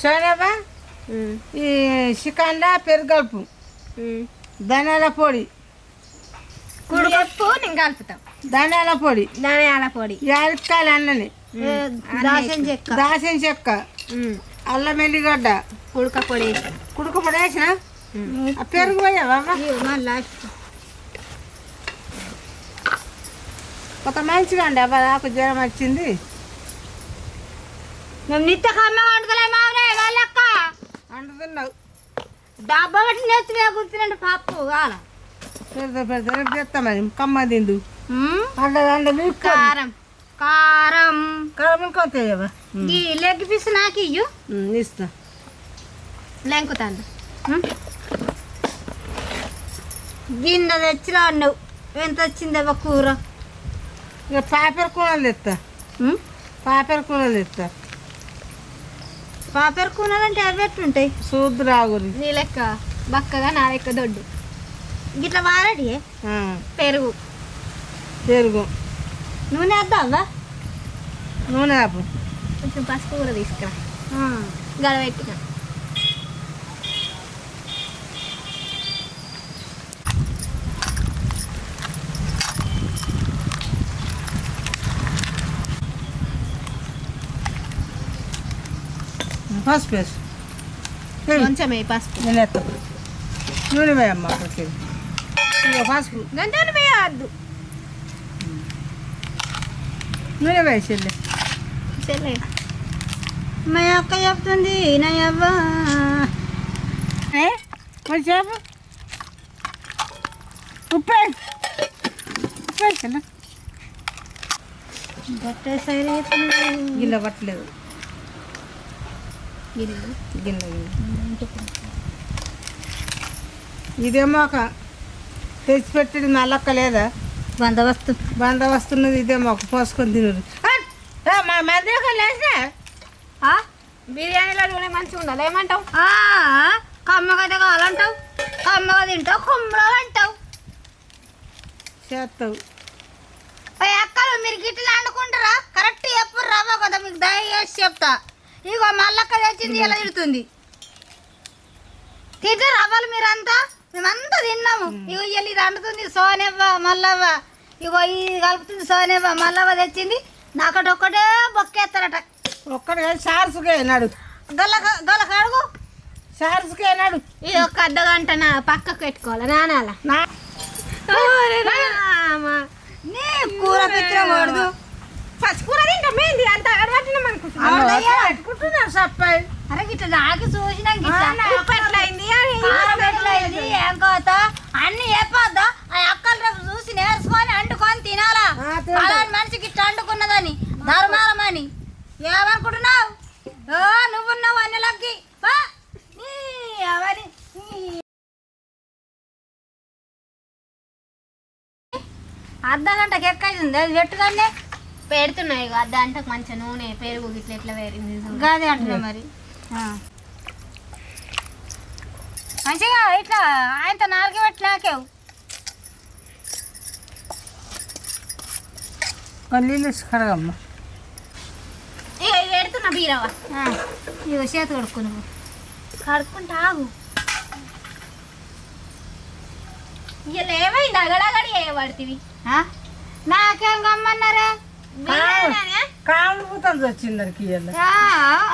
సోనబా ఈ చికెన్లో పెరుగలుపు ధనియాల పొడి. కుడుకొప్పు నేను కలుపుతాం. ధనియాల పొడి. ధనియాల పొడి. యాలక్కాయలు అన్నని. దాసం చెక్క. దాసిన చెక్క. అల్లం ఎల్లిగడ్డ. కుడక పొడి. కుడుకు పొడి వేసిన? ఆ పెరుగు పోయావా ఒక మంచిగా అండి అబ్బా నాకు జ్వరం వచ్చింది. మేము నిత్య కమ్మ వండుకోలే మామనే వాళ్ళక్క. అంటున్నావు డబ్బా పెట్టి నెత్తి కూర్చున్నాడు పప్పు కాల పెడతా పెడతా రేపు తెస్తా మరి? కమ్మ తిందు. కారం. కారం. కారం ఇంకొస్తాయవా ఈ లెగ్ పీస్ నాకు ఇయ్యు. ఇస్తా. లెంకుతాను గిన్నె తెచ్చిరా నువ్వు ఎంత వచ్చిందవ్వ కూర? ఇక పేపర్ కూనలు తెస్తా? పేపర్ కూనలు తెస్తా పాపర్ కూనలంటే అవి ఎట్లుంటాయి సూద్దు రాగురి నీ లెక్క బక్కగా నా లెక్క దొడ్డు. గిట్లా వారడి పెరుగు. పెరుగు. నూనె వేద్దావా నూనె ఆపు. కొంచెం పసుపు కూడా తీసుకురా. గడవెట్టిన పసుపు వేసు కొంచెం వేయి పసుపు నేను ఎత్తా నూనె వేయమ్మా ఇక పసుపు గంటలు వేయద్దు నూనె వేసేళ్ళి సరే మా అక్క చెప్తుంది నా అవ్వ మరి చేప ఉప్పే ఉప్పు వేసేలా గట్టే సైడ్ గిన్నె పట్టలేదు గిన్నె. ఇదేమో ఒక తెచ్చిపెట్టేది నల్లక్క లేదా బందోబస్తు బందోబస్తున్నది ఇదేమో ఒక పోసుకొని తినరు. మా మందిరం లేసా? బిర్యానీలో నూనె మంచిగా ఉండాలి. ఏమంటావు? ఆ, కమ్మగా కావాలంటావు. కమ్మగా తింటావు కుమ్మలో అంటావు. చేస్తావు. అక్కలు మీరు గిట్ల అనుకుంటారా కరెక్ట్ ఎప్పుడు రావా కదా మీకు దయచేసి చెప్తా. ఇగో మల్లక్క తెచ్చింది ఇలా తిడుతుంది. తింటే రవ్వలు మీరంతా? మేమంతా తిన్నాము. ఇగో ఇయ్యాల ఇది అంటుతుంది సోనెవ్వ మల్లవ్వ. ఇగో ఇది కలుపుతుంది సోనెవ్వ మల్లవ్వ తెచ్చింది. నాకటి ఒక్కటే బొక్కేస్తారట. ఒక్కడు సార్సుకే నాడు. గల గల కడుగు. సార్సుకే నాడు. ఇది ఒక అర్ధ గంట నా పక్కకు పెట్టుకోవాలి నానాల? నా నీ కూర పిత్ర పసుకూర తింటాం. మేంది అంత అడవట్టినాం అనుకుంటున్నాం సప్పాయి అరే గిట్ల నాకు ఉప్పు ఎట్లయింది? ఎట్లయింది? ఏం కోత? అన్ని చెప్పొద్దా. ఆ అక్కలు రేపు చూసి నేర్చుకొని అంటుకొని తినాలా. అలాంటి మనిషికి ఇట్లా అంటుకున్నదని ధర్మాలమని. ఏమనుకుంటున్నావు? ఓ నువ్వున్నావు అన్నలకి. నీ. అర్ధ గంటకి ఎక్కైంది అది పెట్టుగానే పెడుతున్నాయి ఇక అర్ధ గంటకు మంచిగా నూనె పెరుగు గిట్ల ఎట్లా వేరింది చూడు. గదే అంటున్నా మరి. ఆ. మంచిగా ఇట్లా ఆయనతో నాలుగు పెట్టి నాకేవు. వేసి కడగమ్మా. ఇక పెడుతున్నా బీరవ ఇగో చేతి కొడుకు నువ్వు కడుక్కుంటా ఆగు. ఇలా ఏమైంది అగడగడి వేయబడుతుంది ఆ? నాకేం గమ్మన్నారే? బిర్యానీ కాళ్ళు పూతం వచ్చింది దానికి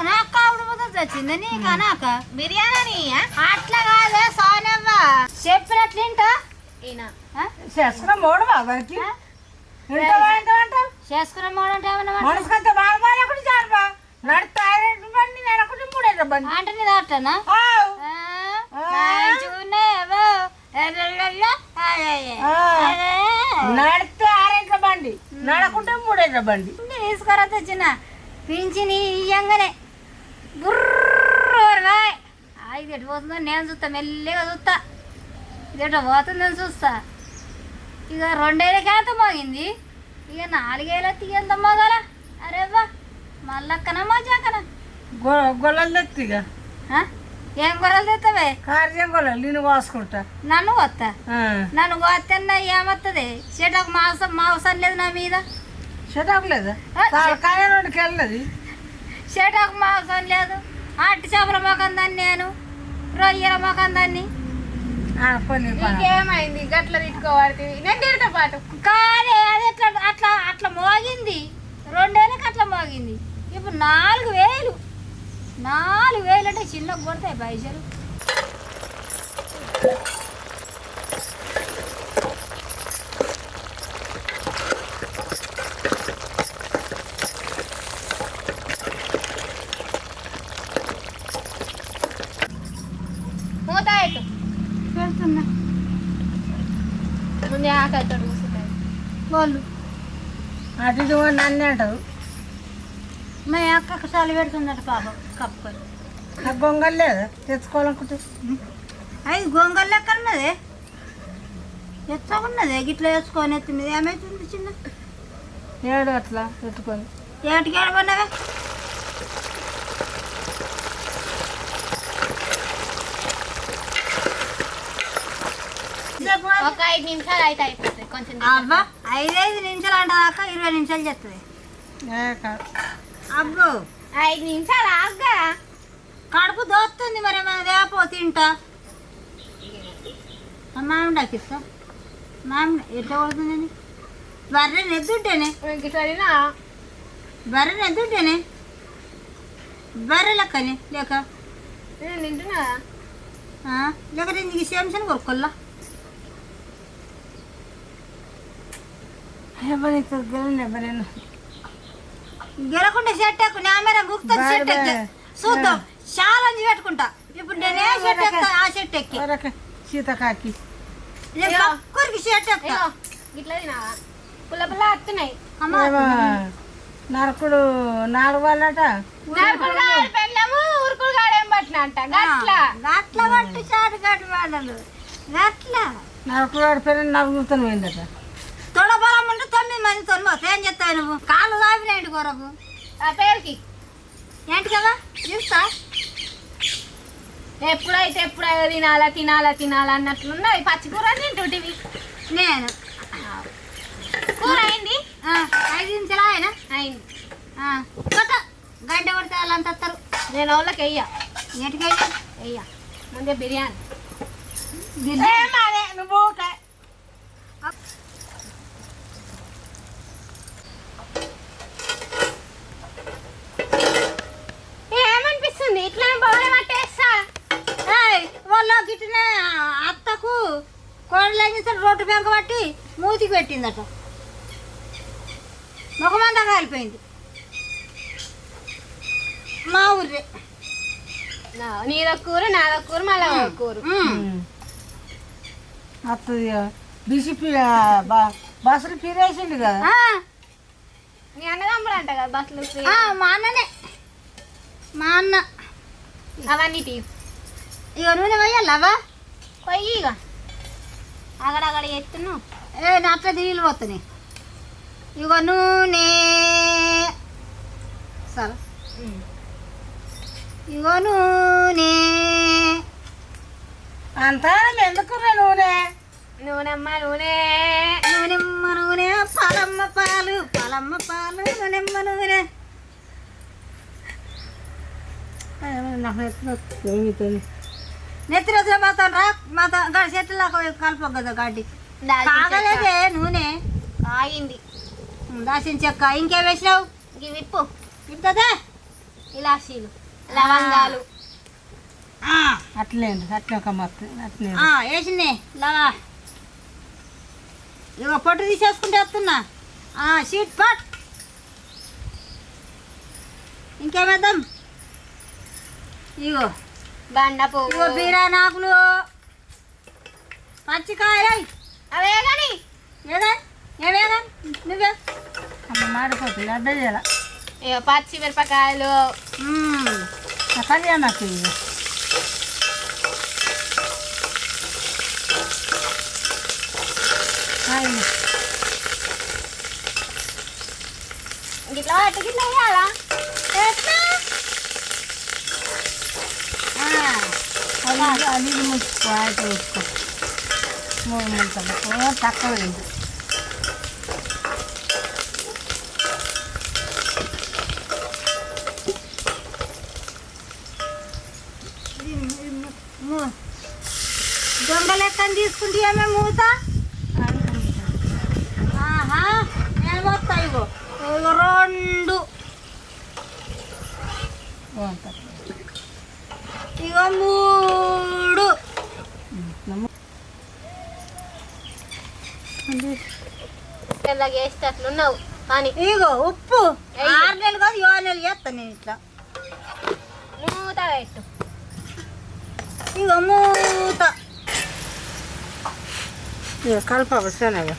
నాకు కావుడు పోతుంది వచ్చింది నీకా నాక? బిర్యానీ అట్లా కాదే సోనవ్వ. చెప్పినట్లు ఆ? చేసుకున్న మూడవా దానికి చేసుకున్న మూడంటే ఏమన్నా మాట? మనసుకంటే బాగా బాగా చాలుబా నడితే బండి నడకుంటే మూడేళ్ళ బండి. అంటే నీ దాటనా. నడితే ఆరేళ్ళ బండి. నడకుంటే మూడేళ్ళ బండి. తీసుకురా తెచ్చిన పింఛని ఇయ్యంగానే. బుర్ర ఇది ఎటు పోతుందో నేను చూస్తా మెల్లిగా చూస్తా. ఇది ఎటు పోతుందని చూస్తా. ఇక రెండేళ్ళకి ఎంత మోగింది. ఇక నాలుగేళ్ళ తీయంత మోగాల? అరే వా మళ్ళక్కన మజాకన? గొ- ఆ? ఏం కూరలు తెస్తావే కార్యం గొల్లలు నేను కోసుకుంటా. నన్ను వస్తా. నన్ను వస్తున్నా ఏమత్తది? చెటకు మాంసం మాంసం లేదు నా మీద. షటాక్ లేదా? తలకాయ రెండుకి వెళ్ళదు చెటకు మాంసం లేదు. అట్టి చేపల మొఖం దాన్ని నేను. రొయ్యల మొఖం దాన్ని. నీకేమైంది గట్ల తిట్టుకోవాలి నేను తిడతా పాటు. కానీ అది ఎట్లా అట్లా అట్లా మోగింది. రెండేళ్ళకి అట్లా మోగింది. ఇప్పుడు నాలుగు వేలు. నాలుగు వేలు అంటే చిన్న కొడతాయి పైసలు పెడుతున్నా. ముందే కూర్చుంటాయి వాళ్ళు. అటు నన్ను అంటారు. మా అక్కకు చలి పెడుతుందట పాపం కప్పుకొని. నాకు గొంగల్ లేదు? తెచ్చుకోవాలనుకుంటే. అది గొంగల్ లెక్క ఉన్నది? ఎట్లా ఉన్నది? గిట్లా వేసుకొని ఎత్తి మీద ఏమైతుంది చిన్న? ఏడు అట్లా పెట్టుకొని. ఏటికి ఏడబడినవే? ఒక ఐదు నిమిషాలు అయితే అయిపోతుంది కొంచెం అబ్బా ఐదైదు నిమిషాలు అంటదాకా ఇరవై నిమిషాలు కాదు అబ్బో. ఐదు నిమిషాలు ఆగ్గా. కడుపు దోస్తుంది మరి దేపో తింటా. ఆ మామిడి ఆకిస్తా మామిడి ఎట్లా కొడుతుందని? బర్రెని ఎద్దుంటేనే సరేనా? బర్రెని ఎద్దుంటేనే బర్రె లెక్కని లేక? నేను తింటున్నా. ఆ, లేక నేను నీకు సేమ్సన్ కొనుక్కోల్లా ఎవరికి ఎవరైనా. గెలకుండా షర్ట్ ఎక్కు నా మీద గుర్తుంది బాయ్ షర్ట్ ఎక్కి. చూద్దాం. ఛాలెంజ్ పెట్టుకుంటా. ఇప్పుడు నేనే షర్ట్ ఎక్కుతా ఆ షర్ట్ ఎక్కి. వరక. సీతకాకి. పక్కరికి షర్ట్ ఎక్కుతా ఇట్లా తినావా పుల్ల పుల్ల వస్తున్నాయి నరకుడు నాలుగు వాళ్ళట నరుకుడు కాడు పెళ్ళము ఉరుకుడు కాడేం పట్టిన అంట? గట్లా. గట్ల పట్టు చాటు గట్టు వాడలు. గట్ల. నరకుడు వాడి పేరు నరుగుతాను పోయిందట. తొడబలం ఉంటే తొమ్మిది మంది తొమ్మిది. ఏం నువ్వు? కాళ్ళు దాపినాయండి కొరకు ఆ పేరుకి. ఏంటి కదా? చూస్తా. ఎప్పుడైతే ఎప్పుడైతే తినాలా తినాలా తినాలా అన్నట్లున్నది పచ్చి కూర తింటుంటివి. నేను. కూర అయింది? ఐదు నిమిషాలు ఆయన. అయింది. కొట్ట. గంట కొడితే వాళ్ళంత వస్తారు. నేను వాళ్ళకి వెయ్య. ఏంటికైనా వెయ్య? ముందే బిర్యానీ. నువ్వు ఏమనిపిస్తుంది ఇట్లా బాగా పట్టేస్తా ఏయ్, వాళ్ళ గిట్టిన అత్తకు కోడలు బెంక పట్టి మూతికి పెట్టిందట. ముఖమంతా కాలిపోయింది. మా ఊర్రే. నా- నీదో కూర నాదో కూర మళ్ళా బిసి బస్సులు ఫిరేసిండు కదా? ఆ, నీ అన్నదమ్ముడు అంట కదా బస్సులు మా అన్ననే. మా అన్న. అవన్నీ తీ ఇక నూనె వేయాలవా పొయ్యి ఇక అగడగడ ఎత్తును ఏ నా అట్లా నీళ్ళు పోతున్నాయి. ఇగో నూనె. సరే. ఇగో నూనె. అంతా ఎందుకు నూనె? నూనెమ్మ నూనె. నూనెమ్మ నూనె పాలమ్మ పాలు పాలమ్మ పాలు నూనెమ్మ నూనె. నాకు నెత్తి రోజున మాతో రా. మాతో గడి చెట్లకు కలప కదా గడ్డి కాగలేదే నూనె. చెక్క. ఆగింది దాసిన చెక్క. ఇంకేం వేసినావు? ఇవి విప్పు. ఇంతదే ఇలాచీలు లవంగాలు. అట్లేండి అట్లే ఒక మొత్తం అట్లే. వేసిందే. లాగా ఇక పొట్టు తీసేసుకుంటే వస్తున్నా. ఆ, షీట్ పట్ ఇంకేమేద్దాం ఇగో బండ పువ్వు బీరానాకులు ఆకులు పచ్చికాయలు. అవే కానీ ఏదా? ఏవేగా నువ్వే. అమ్మ మాడిపోతుంది అడ్డ చేయాల? ఇక పచ్చి మిరపకాయలు. కళ్యాణ పట్టు గిట్లా వేయాలా ఎట్లా? ఆ, అది అది ముంచుకో అయితే వేసుకో మూడు ముంచాలి ఓ, తక్కువ లేదు దొంగ లెక్కని తీసుకుంటే ఏమే మూత ఆహా నేను వస్తా ఇగో ఇగో రెండు ఇగో మూడు ఇలాగ వేసేటట్లున్నావు కానీ ఇగో ఉప్పు. ఆరు నెలలు కాదు ఏడు నెలలు చేస్తాను నేను ఇట్లా. మూత పెట్టు. ఇగో మూత. కలప శనగ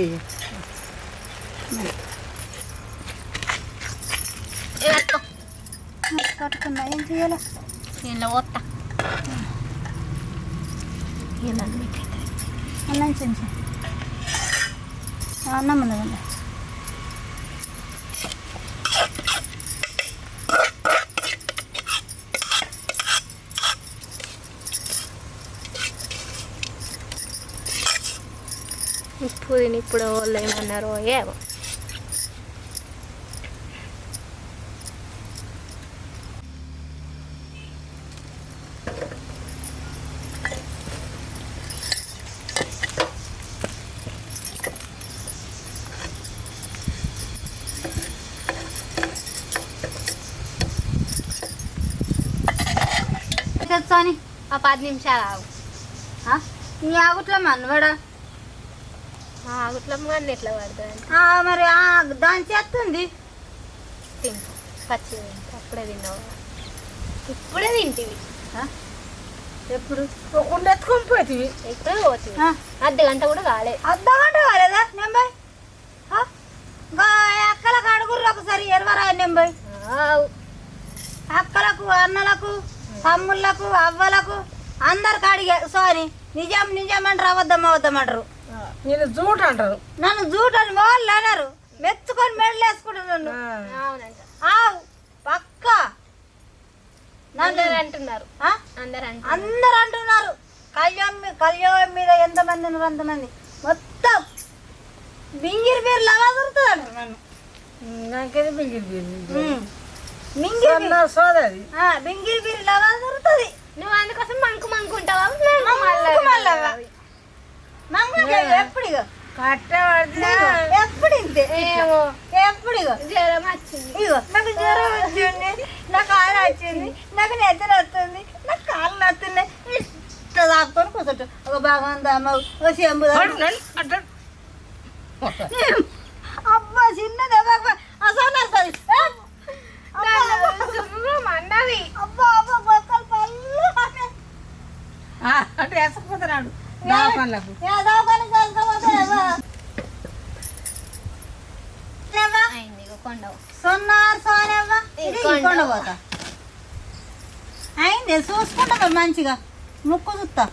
ఇది. కట్టుకున్నా ఏం చేయాలి? దీనిలో పోతా అన్నం చెంచా అన్నం ఉన్నదండి తిని ఇప్పుడు వాళ్ళు ఏమన్నారో ఏమో. ఆ పది నిమిషాలు ఆగు. నీ ఆగుట్లా మనవాడా కానీ ఎట్లా పడుతుంది మరి దాని చేస్తుంది పచ్చి తింటా. అప్పుడే తిన్నావు? ఇప్పుడే తింటివి. ఎప్పుడు? ఎత్తుకొని పోతుంది ఇప్పుడే పోతుంది అర్ధ గంట కూడా కాలే. అర్ధగంట కాలేదా నెంబై? అక్కలకు అడుగుర్రు ఒకసారి ఎరవరా నెంబై. అక్కలకు అన్నలకు తమ్ముళ్ళకు అవ్వలకు అందరికి అడిగే సారీ నిజం నిజం అంటారు అబద్ధం అబద్ధం అంటారు. నేను జూట్ అంటారు. నన్ను జూట్ అని వాళ్ళు అన్నారు మెచ్చుకొని మెడలు వేసుకుంటారు నన్ను. అవునంట. ఆవు పక్క. అందరు అంటున్నారు. ఆ? అందరు అంటున్నారు. కళ్యాణ్ మీ- కళ్యాణ్ మీద ఎంతమంది ఉన్నారు అంతమంది మొత్తం మింగిరి పేరు లాగా దొరుకుతుంది అంటారు నన్ను. నాకేది బింగిరి బింగిరి. మింగిరి బీర్. నా సోదరి ఆ, మింగిరి పేరు లాగా దొరుకుతుంది. నువ్వు అందుకోసం మంకు మంకు ఉంటావా మంకు మళ్ళా. ఎప్పుడు ఇగో కట్టే పడితే ఎప్పుడు ఇంతే ఎప్పుడు ఇగో జ్వరం వచ్చింది. ఇగో నాకు జ్వరం వచ్చింది నాకు కాలు వచ్చింది నాకు నిద్ర వస్తుంది నాకు కాళ్ళు నస్తున్నాయి ఇట్లా దాక్కొని కూర్చుంటా. ఒక బాగుందా అమ్మ ఒక చెంబు. అబ్బా చిన్నది అసలు వస్తుంది అబ్బా అబ్బా పళ్ళు. అంటే వేసకపోతున్నాడు. అయింది చూసుకుంటా మంచిగా? ముక్కు చూస్తా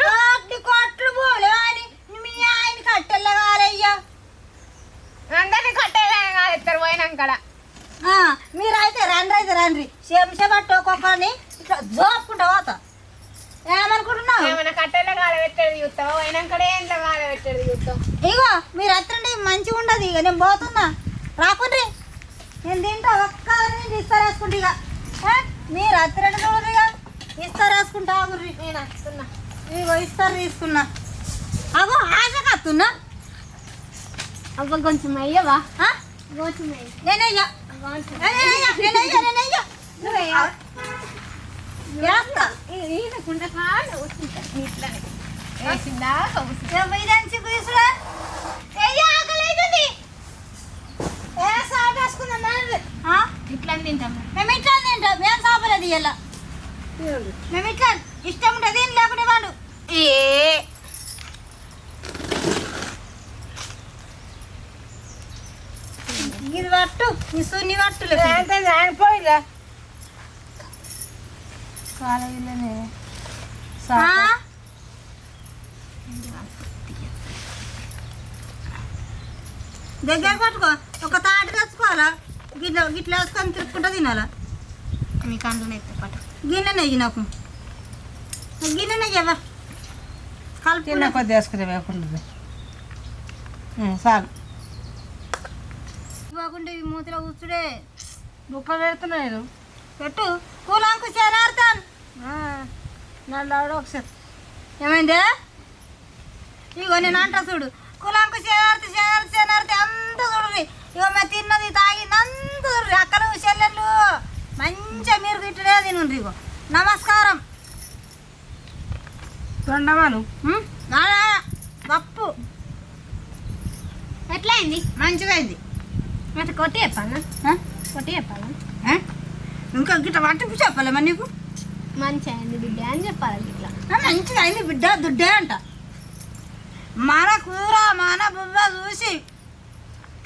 కోట్లు కోట్లు పోలే అని మీ ఆయన కట్టెల్ల కాలయ్యా. అందరిని కట్టేలా ఇద్దరు పోయినాక మీరైతే రండి అయితే రండి. చెంచ పట్టు ఒక్కొక్కరిని ఇట్లా జోపుకుంటా పోతా ఏమనుకుంటున్నావు ఏమైనా కట్టెల కాల పెట్టేది చూస్తావా పోయినాకడే ఎంత పెట్టేది చూస్తావు ఇగో మీరు అత్తండి మంచిగా ఉండదు ఇక నేను పోతున్నా రాకుండ్రి నేను తింటా ఒక్క ఇస్తారేసుకుంటా ఇక? మీరు అత్తరండి చూడరు ఇక ఇస్తారేసుకుంటా ఆగుర్రి నేను వస్తున్నా ఇగో ఇస్తారు తీసుకున్నా అగో ఆశకు వస్తున్నా అవ్వ కొంచెం అయ్యవా? కొంచెం నేనయ్యా నేనయ్యా నేనయ్యా నువ్వయ్యా వేస్తా ఈయనకుండా కూర్చుంటా ఇట్లానే వేసిందా? ఇదంచి కూసుడా అయ్యా ఆకలి ఏ? ఇట్లా తింటాం. మేము ఇట్లా తింటాం. మేము సాపలేదు ఇలా మేము ఇట్లా ఇష్టం ఉంటుంది లేకుంటే వాడు ఏ? ఇది పట్టు. ఈ సున్ని పట్టు అంతే ఆయన పోయిలే. దగ్గర పట్టుకో. ఒక తాటి తెచ్చుకోవాలా గిట్ల గిట్ల వేసుకొని తిరుక్కుంటా తినాలా? మీకు అందులో ఎత్తే పట్టు గిన్నె నెయ్యి నాకు. గిన్నె నెయ్యి అవ్వ కలుపు కొద్ది వేసుకునే వేయకుండా చాలు. పోకుండా ఇవి మూతిలో కూర్చుడే. బుక్క పెడుతున్నా నేను. పెట్టు. కూలాంకు చేనాడతాను నన్ను ఒకసారి ఏమైంది? ఇగో నేను అంటా చూడు. కులాంకు చేనాడితే చేనాడితే చేనాడితే అంత చూడండి ఇగో మేము తిన్నది తాగింది అంత చూడండి అక్కలు చెల్లెళ్ళు మంచిగా మీరు గిట్టడే తినండి ఇగో. నమస్కారం. తొండమాను. తప్పు ఎట్లా అయింది మంచిగా అయింది అయితే కొట్టి చెప్పాను ఆ? కొట్టి చెప్పాను ఆ? ఇంకా గిట్ట పట్టింపు చెప్పాలేమా నీకు? మంచి అయింది బిడ్డ అని చెప్పాలి ఇట్లా. ఆ, మంచిగా అయింది బిడ్డ దుడ్డే అంట. మన కూర మన బువ్వ చూసి.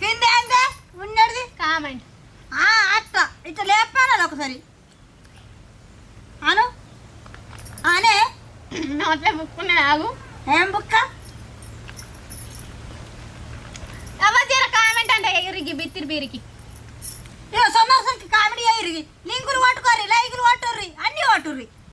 కింద ఏందే? ఉన్నది? కామెంట్. ఆ, అట్ట ఇట్లా లేపాలి ఒకసారి. అను. అనే. నోట్లో ముక్కునే ఆగు. ఏం బుక్క? ఎవరు కామెంట్ అంటే ఎగిరికి బిత్తిరి బీరికి? సొమ్మసరికి కామెడీ అయ్యి లింకులు పట్టుకోరి లైకులు పట్టుర్రి అన్నీ పట్టుర్రి.